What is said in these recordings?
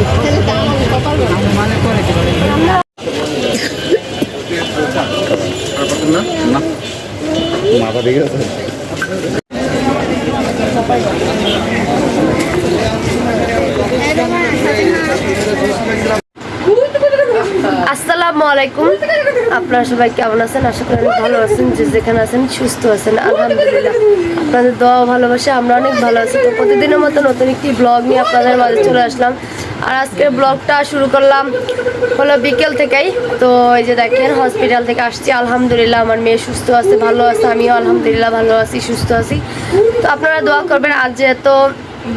মাথা আসসালামু আলাইকুম। আপনারা সবাই কেমন আছেন? আশা করি অনেক ভালো আছেন, যে যেখানে আছেন সুস্থ আছেন, আলহামদুলিল্লাহ। আপনাদের দোয়া ভালোবাসা, আমরা অনেক ভালো আছি। তো প্রতিদিনের মতো নতুন একটি ব্লগ নিয়ে আপনাদের মাঝে চলে আসলাম। আর আজকের ব্লগটা শুরু করলাম হলো বিকেল থেকেই। তো এই যে দেখেন হসপিটাল থেকে আসছি। আলহামদুলিল্লাহ আমার মেয়ে সুস্থ আছে, ভালো আছে। আমিও আলহামদুলিল্লাহ ভালো আছি, সুস্থ আছি। তো আপনারা দোয়া করবেন, আজ যেহেতু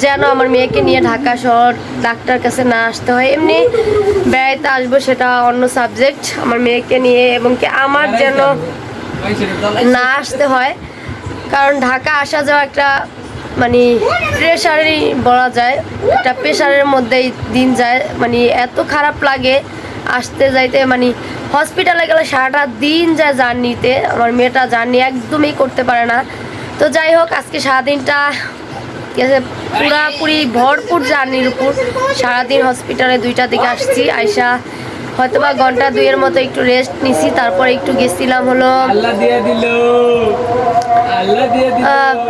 যেন আমার মেয়েকে নিয়ে ঢাকা শহর ডাক্তার কাছে না আসতে হয়, এমনি বেড়াইতে আসব সেটা অন্য সাবজেক্ট আমার মেয়েকে নিয়ে এবং কি আমার যেন না আসতে হয়। কারণ ঢাকা আসা যাওয়া একটা মানে প্রেশারই বলা যায়। একটা প্রেশারের মধ্যেই দিন যায়। মানে এত খারাপ লাগে আসতে যাইতে। মানে হসপিটালে গেলে সারাটা দিন যায় জার্নিতে। আমার মেয়েটা জার্নি একদমই করতে পারে না। তো যাই হোক, আজকে সারাদিনটা গেছে পুরাপুরি ভরপুর জার্নির উপর। সারাদিন হসপিটালে দুইটা দিকে আসছি। আয়সা হয়তো বা ঘণ্টা দুইয়ের মতো একটু রেস্ট নিছি। তারপরে একটু গেছিলাম হলো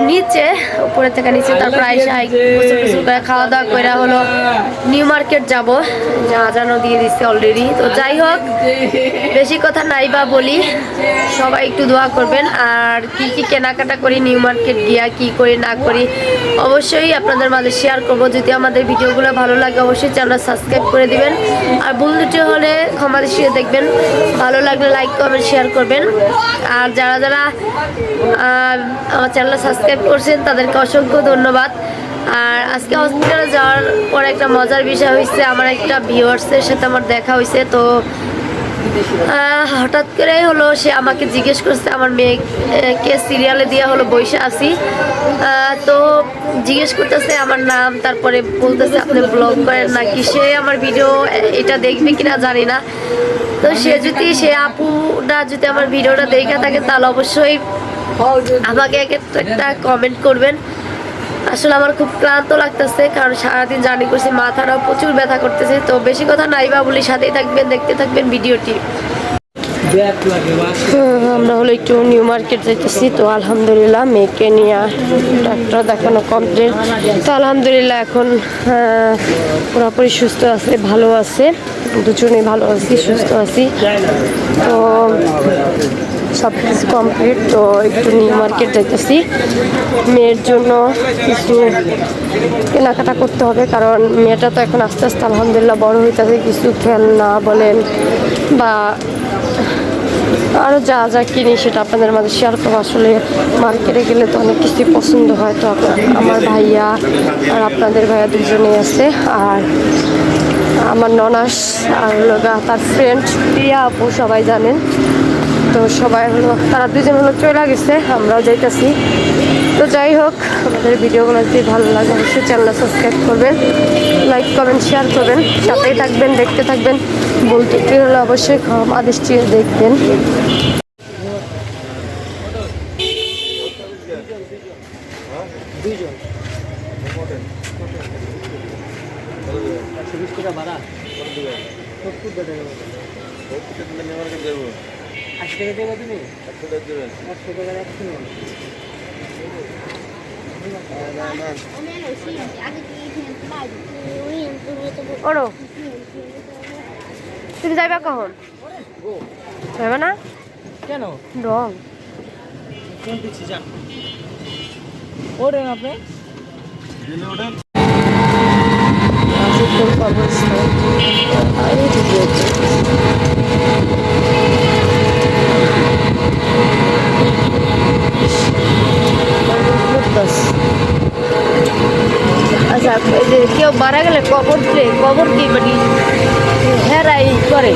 নিচে উপরে থেকে নিচে তারপর আইসা গোসল টোসল করে খাওয়া দাওয়া করে হলো নিউ মার্কেট যাব। জাহাজানো দিয়ে দিচ্ছে অলরেডি তো যাই হোক বেশি কথা নাই বা বলি সবাই একটু দোয়া করবেন। আর কি কি কেনাকাটা করি নিউ মার্কেট গিয়া কি করি না করি অবশ্যই আপনাদের মাঝে শেয়ার করব। যদি আমাদের ভিডিওগুলো ভালো লাগে অবশ্যই চ্যানেল সাবস্ক্রাইব করে দিবেন। আর বন্ধুটি হলে ক্ষমা দৃষ্টিতে দেখবেন। ভালো লাগলে লাইক করবেন শেয়ার করবেন। আর যারা যারা আমার চ্যানেল সাবস্ক্রাইব করছেন তাদেরকে অসংখ্য ধন্যবাদ। আর আজকে হসপিটালে যাওয়ার পর একটা মজার বিষয় হয়েছে আমার একটা ভিউয়ার্সের সাথে আমার দেখা হয়েছে তো হঠাৎ করেই হলো সে আমাকে জিজ্ঞেস করছে আমার মেয়েকে সিরিয়ালে দিয়ে হলো আছি। আহ, তো জিজ্ঞেস করতেছে আমার নাম তারপরে বলতেছে আপনি ব্লগ করেন নাকি? সে আমার ভিডিও এটা দেখবে কিনা জানি না। তো সে যদি সে আপুটা যদি আমার ভিডিওটা দেখে থাকে তাহলে অবশ্যই আমাকে এক একটা কমেন্ট করবেন। আসলে আমার খুব ক্লান্ত লাগতেছে, কারণ সারাদিন জার্নি করছি, মাথাটাও প্রচুর ব্যথা করতেছে। তো বেশি কথা নাই বা বলি সাথেই থাকবেন, দেখতে থাকবেন ভিডিওটি। আমরা হলো একটু নিউ মার্কেট যেতেছি তো আলহামদুলিল্লাহ মেয়েকে নিয়ে ডাক্তার দেখানো কমপ্লিট তো আলহামদুলিল্লাহ এখন পুরোপুরি সুস্থ আছে, ভালো আছে, দুজনেই ভালো আছি, সুস্থ আছি। তো সব কিছু কমপ্লিট তো একটু নিউ মার্কেট যাইতেছি। মেয়ের জন্য কিছু কেনাকাটা করতে হবে, কারণ মেয়েটা তো এখন আস্তে আস্তে আলহামদুলিল্লাহ বড় হইতেছে, কিছু খেলনা বলেন বা আরও যা যা কিনি সেটা আপনাদের মাঝে শেয়ার করব। আসলে মার্কেটে গেলে তো অনেক কিছুই পছন্দ হয়, তো আমার ভাইয়া আর আপনাদের ভাইয়া দুজনেই আছে। আর আমার ননাস আর তার ফ্রেন্ড প্রিয়া আপু সবাই জানেন। তো সবাই হলো, তারা দুজন হলো চলে গেছে, আমরাও যাইতেছি। তো যাই হোক, আমাদের ভিডিওগুলো যদি ভালো লাগে অবশ্যই চ্যানেলটা সাবস্ক্রাইব করবেন লাইক করবেন শেয়ার করবেন, সাথেই থাকবেন, দেখতে থাকবেন বলতে কি হলো অবশ্যই ক্ষমা দৃষ্টিতে দেখবেন। আশি টাকা দেবো তুমি একশো টাকা একশো ওরো তুমি যাইবা কখন? যাবে না? কেন? রং। কোন যান? আপনি। আচ্ছা এই যে কেউ মারা গেলে কবর দিলে কবর কি মানে হেরাই করে?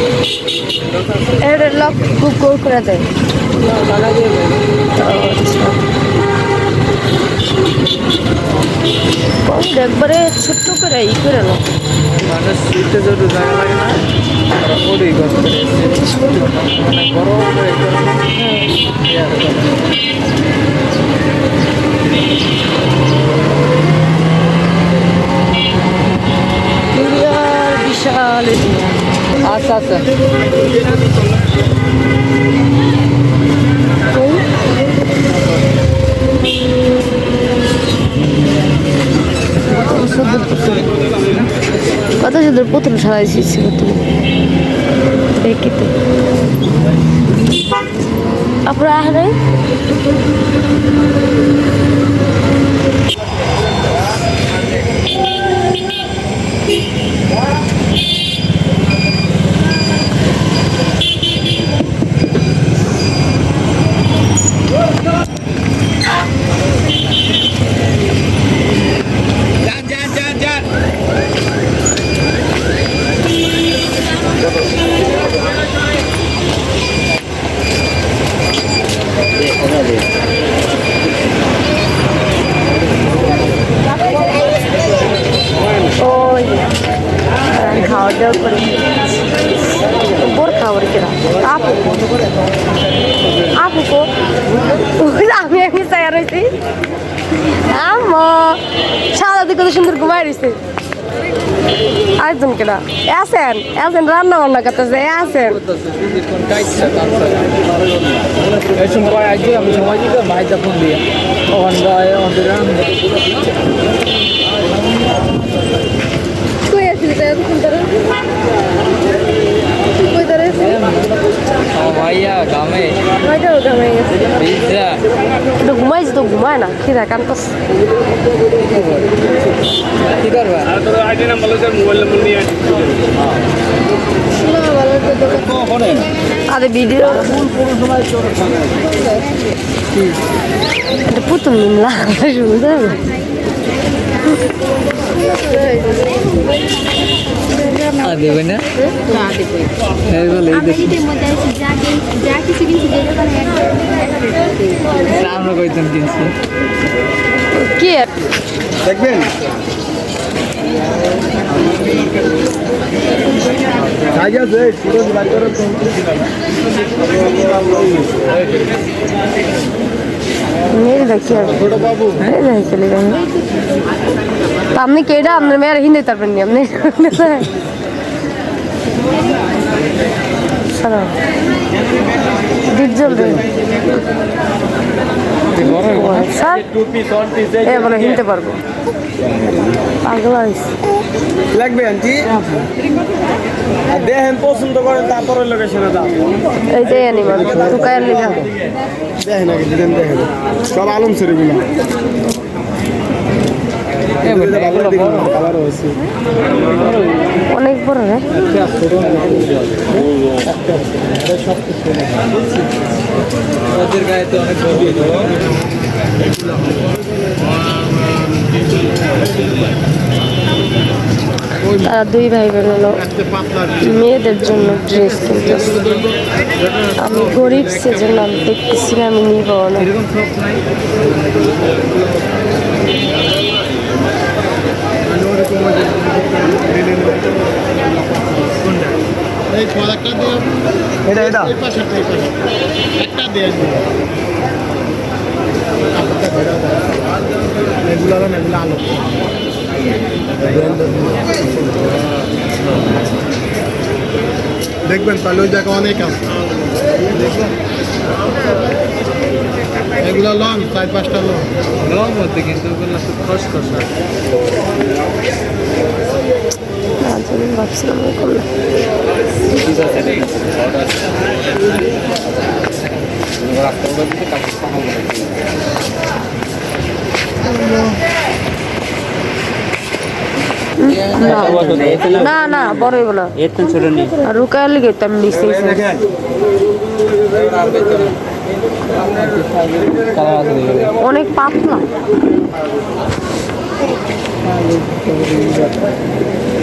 এর লক খুব গোল করে দেয়। কবর একবারে ছোট্ট করে ই করে না মানুষ সিটে যদি জায়গা লাগে না তারা ওটাই করবে মানে বড় করে তাহলে আচ্ছা আচ্ছা। কত সুন্দর পুতুল সাজাইছি তো। আপনারা আহে ওই খাওয়া দাওয়া করে বোর খাবার কেরা আপু আপু কো ওই আমি আমি তৈরি হয়েছি আম্মা সাদা দিকে কত সুন্দর ঘুমাই রয়েছে আরেকজন কেনা আসেন আসেন রান্না বান্না করতেছে আসেন এই সময় আজকে আমি সময় দিকে আছেন ফোন রান্না বান্না ভাই আছেন কই আসলি তাই তুই কই দাঁড়াইছিস ভাইয়া নয়টা ওটা হয়ে গেছে পিজ্জা তো ঘুমাইছি তো ঘুমায় না খিদা কান্তস কি করবা? আরে ভিডিও পুতুল নিমলা সুন্দর। আর দেবে না এই বলে এই দেখি আমেরিকার মানে একটা আমরা কইতাম কিনছি। কি? দেখবেন? সাইজ আছে ছোট বার করে তো আপনি কেডা? আপনার মেয়ের হিন্দি তারপর নি আপনি হিনতে পারব। লাগবে আন্টি? দেখেন পছন্দ করেন তারপরে লোকেশনে যান এই যে অ্যানিমাল টুকায়ের দেখেন আগে দেখেন সব আলম সেরেগুলো ভালো দেখুন কালার হয়েছে অনেক বড় রে। ওদের গায়ে তো অনেক তারা দুই ভাই বোন হলো। মেয়েদের জন্য ড্রেস কিনতেছে। আমি গরিব সেজন্য আমি দেখতেছি না আমি নিব না। এটা এটা। এগুলো না, এগুলো আলো দেখবেন তাহলে ওই জায়গা অনেক আছে। এগুলো লং চার পাঁচটা লং লং মধ্যে কিন্তু ওগুলো কষ্ট তার জন্য ভাবছিলাম এরকম। না। না, না না বড় হইব না আর রুকায় লিগে তো আমি অনেক পাতলা।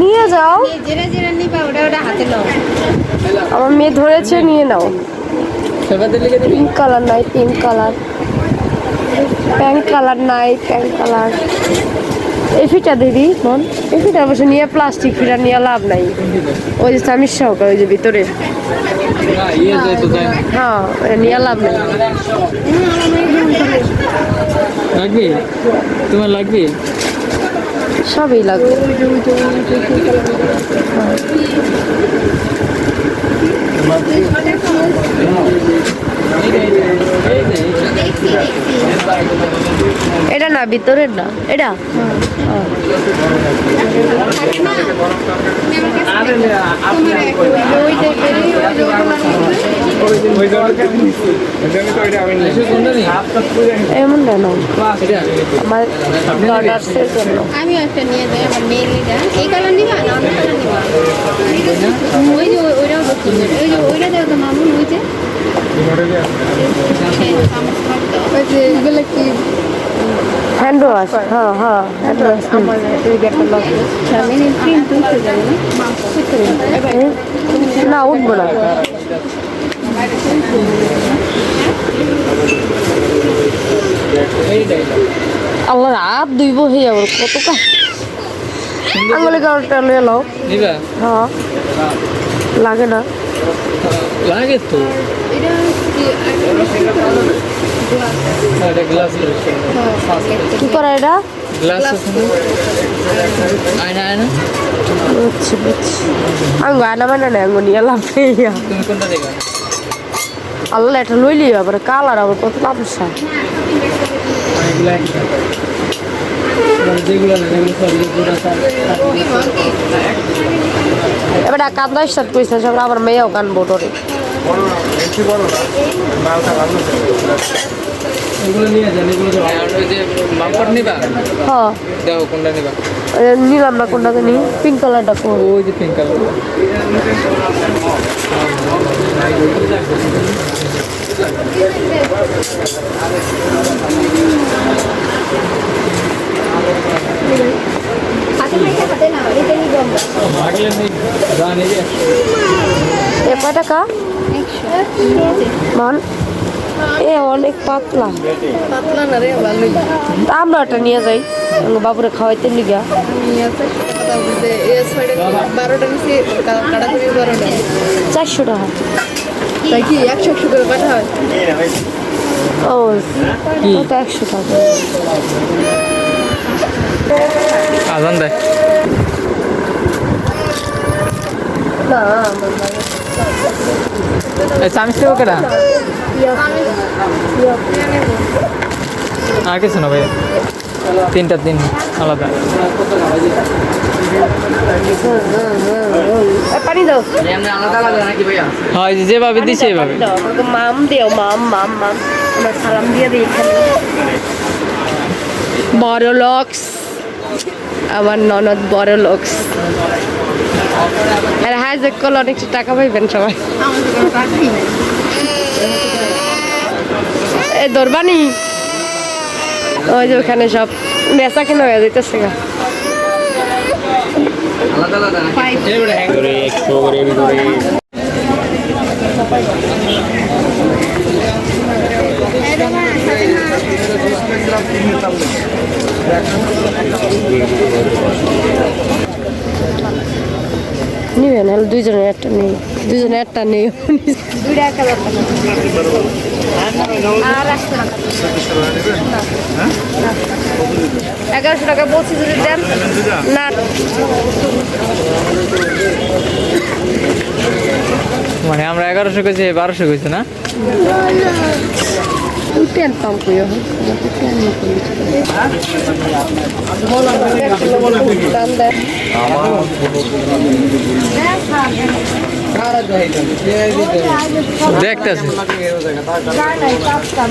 নিয়ে যাও। আমার মেয়ে ধরেছে নিয়ে নাও। পিঙ্ক কালার নাই পিঙ্ক কালার প্যাঙ্ক কালার নাই প্যাঙ্ক কালার এই ফিটা দিদি মন এই ফিটা অবশ্য নিয়ে প্লাস্টিক ফিটা নিয়ে লাভ নাই। ওই যে চামির সহকার ওই যে ভিতরে। হ্যাঁ নিয়ে লাভ নাই। লাগবে? তোমার লাগবে? সবই লাগবে। না ভিতরের না এটা? হ্যাঁ। এসে কোনটা না। এটা আমার অর্ডার্সের জন্য। আমিও একটা নিয়ে যাই আমার এই কালার নিবা না অন্য কালার নিবা? ওই যে ওই- ওইটাও দেখতে ওই যে ওইটা দেখো তো মামুন ওই যে। ওই যে এগুলো কি? হ্যান্ড ওয়াশ হ্যাঁ হ্যাঁ হ্যান্ড ওয়াশ না উঠবো না। আল্লাহ রাত দুইব হয়ে যাব কত কা আঙুলে কারোটা লয়ে লাও হ্যাঁ। লাগে না। লাগে তো। এটা কি করা এটা? আয়না আয়না বুঝছি বুঝছি আঙ্গ আনা মানে না আঙ্গ নিয়ে লাভ নেই আল্লাহ এটা লইলি আবার কালার আবার কত লাভ এগুলা যেগুলো না যেগুলো সব যেগুলো এবার কান্দা স্টার্ট করেছে সব আমার মেয়েও গান বোটরে এগুলো নিয়ে যান এগুলো ওই যে বাম্পার নিবা? হ্যাঁ। দেখো কোনটা নিবা? নিলাম না কোনটা জানি পিঙ্ক কালারটা ওই যে পিঙ্ক কালার হাতে হাতে না এটা নিব আমরা আগলে নেই গান এই যে এ কয় টাকা? একশো মান এ অনেক পাতলা। পাতলা না রে ভালোই তা আমরা ওটা নিয়ে যাই। বাবুরে খাওয়াইতে লিগা। চারশো টাকা। তাই কি একশো একশো করে কাটা হয় ও ওটা একশো টাকা। আজান দেয় না এই চামিচ থেকে কেটা আর কিছু না ভাই তিনটা দিন আলাদা। পানি দাও। হয় যে যেভাবে দিছে এইভাবে। মাম দিও মাম মাম মাম। আমরা সালাম দিয়ে দিই এখানে। বড় লক্স আমার ননদ বড় লক্স আর হাই যে করলে অনেক টাকা পাইবেন সবাই। এই দরবানি? ওই যে ওখানে সব বেচা কেনা হয়ে যাইতেছে গা। নিবেন হলে দুইজনের একটা নেই। দুইজনের একটা নেই। এগারোশো টাকা বলছি যদি দেন না। মানে আমরা এগারোশো কেজি বারোশো কেজি না? তেল পাম্প দেখতেছি। আমার দাম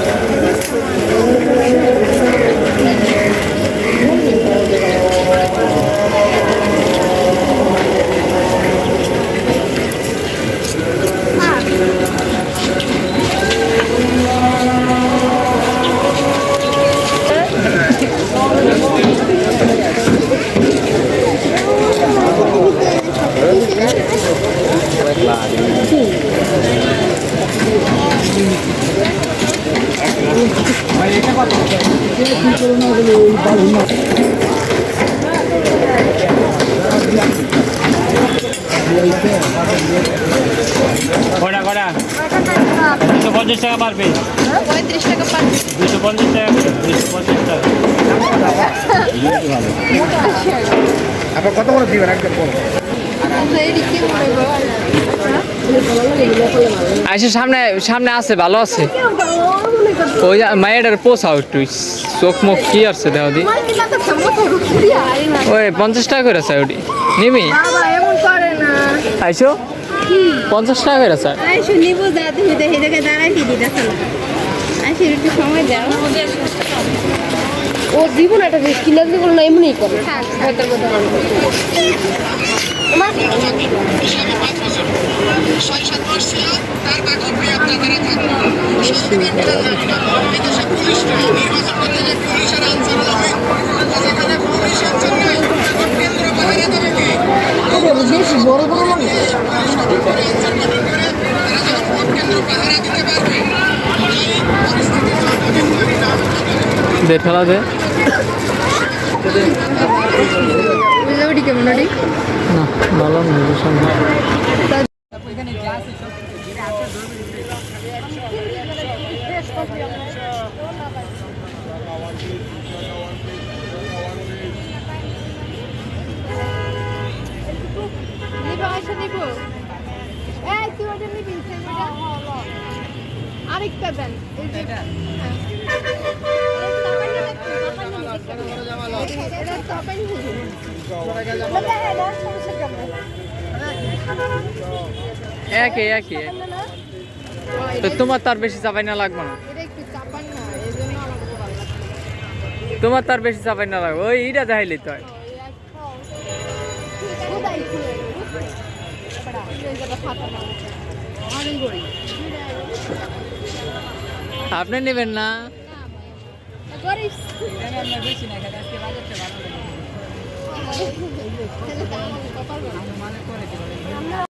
কটা কটা দুশো পঞ্চাশ টাকা পার পিস পঁয়ত্রিশ টাকা পার দুশো পঞ্চাশ টাকা দুশো পঞ্চাশ টাকা। আপনার কত করে দিবেন? একদম সামনে সামনে আছে ভালো আছে। ওই মায়ের পোষাও একটু চোখ মুখ কি আছে দেহ দি। ওই পঞ্চাশ টাকা করে আছে ওটি। নিবি? আইসো পঞ্চাশ টাকা করে স্যার। আইসো নিবো যা তুমি দেখে দেখে দাঁড়াই কি দিতেছ না। আইসো একটু সময় দাও। ও দিব না এটা না এমনিই করে। দে ফেলা দে। না ভালো নেই সামনে নিবো নিবো। এই তুই ওটা নিবি আরেকটা দেন এই যে হ্যাঁ। একই তো তোমার তার বেশি চাপাই না লাগবে না। তোমার তার বেশি চাপাই না লাগবে। ওই ইটা দেখাইলি তো আপনি নেবেন না? গরিব।